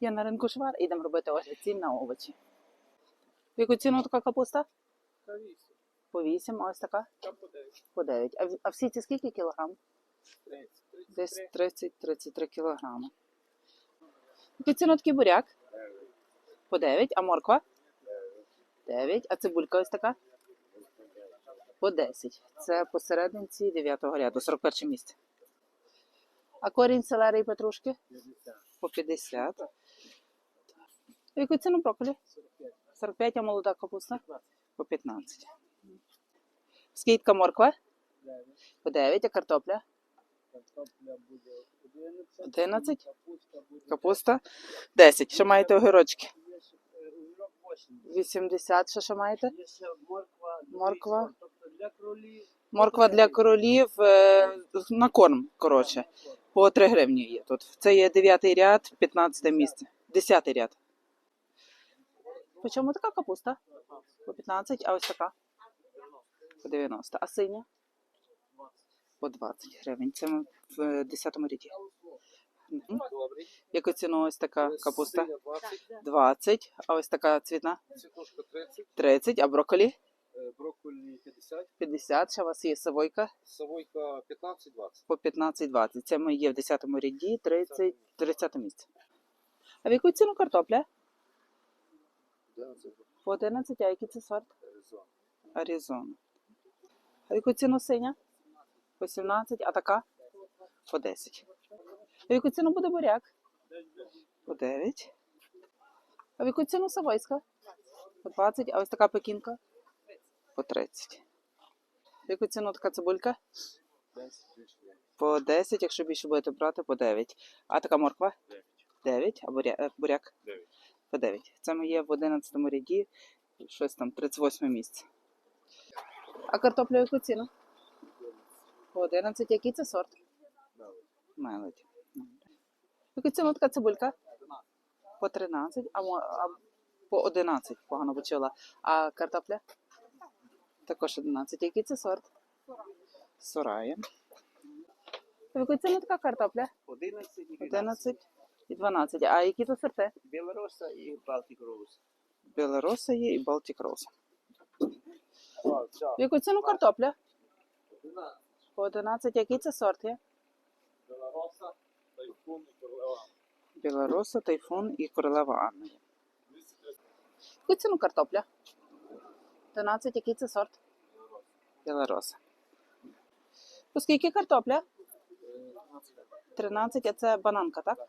Я на ринку Швар, ідемо робити огляд цін на овочі. В яку ціну така капуста? По 8, а ось така? По 9. А, а всі ці скільки кілограм? Десь 30-33 кілограми. Яку ціну такий буряк? По 9. А морква? 9. А цибулька ось така? По 10. Це посерединці 9 ряду, 41 місце. А корінь селери і петрушки? По 50. Яку ціну брокколі? 45, а молода капуста? По 15. Скільки морква? По 9, а картопля? 11. Капуста? 10. Що маєте огірочки? 80. Що ще маєте? Морква. Морква для королів е, на корм, коротше. По 3 гривні є тут. Це є 9 ряд, 15 місце. 10 ряд. По чому така капуста? По 15, а ось така? По 90. А синя? По 20 гривень. Це ми в 10 ряді. Мгм. Яку ціну ось така капуста? 20. А ось така цвітна? 30, 30. А брокколі? е, брокколі 50, 50. Ще у вас є савойка? савойка 15-20. по 15-20. Це ми є в 10 ряді, 30, 30 місце. А в яку ціну картопля? По 11, а який це сорт? Аризона. А в яку ціну синя? По 17, а така? По 10. А в яку ціну буде буряк? По 9. А в яку ціну савойська? По 20, а ось така пекінка? По 30. В яку ціну така цибулька? По 10, якщо більше будете брати, по 9. А така морква? 9. А буря... е, буряк? 9. По 9. Це ми є в 11 ряді, щось там, 38 місце. А картопля яку ціну? По 11. Який це сорт? Мелодь. Яку ціну така цибулька? По 13, а, а по 11, погано почула. А картопля? Також 11. Який це сорт? Сорая. В яку ціну така картопля? 11 11 і 12. А які то сорти? Білороса і Балтик Роуз. Білороса є і Балтік Роуз. В яку ціну картопля? По 11. Який це сорт є? Білороса, Тайфун і Корлева. Білороса, Тайфун і Королева Анна. яку ціну картопля? 11. Який це сорт? Білороса. По скільки картопля? 13, а це бананка, так?